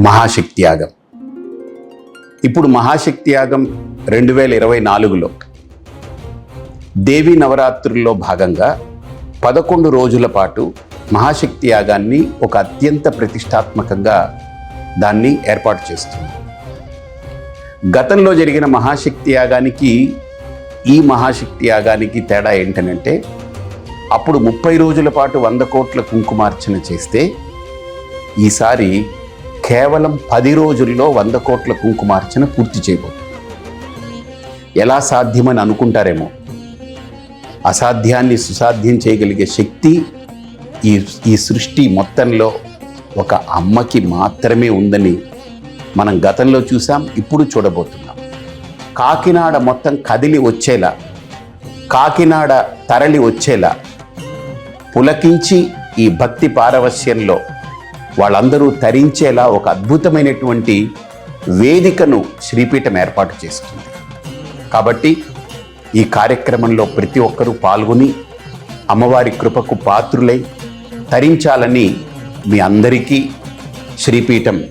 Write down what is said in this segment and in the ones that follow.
మహాశక్తి యాగం ఇప్పుడు మహాశక్తి యాగం రెండు వేల ఇరవై నాలుగులో దేవీ నవరాత్రుల్లో భాగంగా పదకొండు రోజుల పాటు మహాశక్తి యాగాన్ని ఒక అత్యంత ప్రతిష్టాత్మకంగా దాన్ని ఏర్పాటు చేస్తుంది. గతంలో జరిగిన మహాశక్తి యాగానికి ఈ మహాశక్తి యాగానికి తేడా ఏంటనంటే అప్పుడు ముప్పై రోజుల పాటు వంద కోట్ల కుంకుమార్చన చేస్తే ఈసారి కేవలం పది రోజుల్లో వంద కోట్ల కుంకుమార్చన పూర్తి చేయబోతుంది. ఎలా సాధ్యమని అనుకుంటారేమో? అసాధ్యాన్ని సుసాధ్యం చేయగలిగే శక్తి ఈ ఈ సృష్టి మొత్తంలో ఒక అమ్మకి మాత్రమే ఉందని మనం గతంలో చూసాం ఇప్పుడు చూడబోతున్నాం. కాకినాడ మొత్తం కదిలి వచ్చేలా కాకినాడ తరలి వచ్చేలా పులకించి ఈ భక్తి పారవస్యంలో వాళ్ళందరూ తరించేలా ఒక అద్భుతమైనటువంటి వేదికను శ్రీపీఠం ఏర్పాటు చేస్తుంది. కాబట్టి ఈ కార్యక్రమంలో ప్రతి ఒక్కరూ పాల్గొని అమ్మవారి కృపకు పాత్రులై తరించాలని మీ అందరికీ శ్రీపీఠం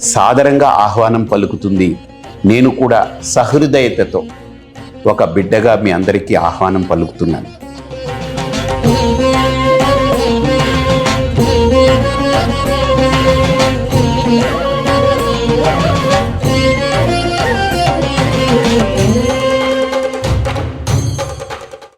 సాదరంగా ఆహ్వానం పలుకుతుంది. నేను కూడా సహృదయతతో ఒక బిడ్డగా మీ అందరికీ ఆహ్వానం పలుకుతున్నాను.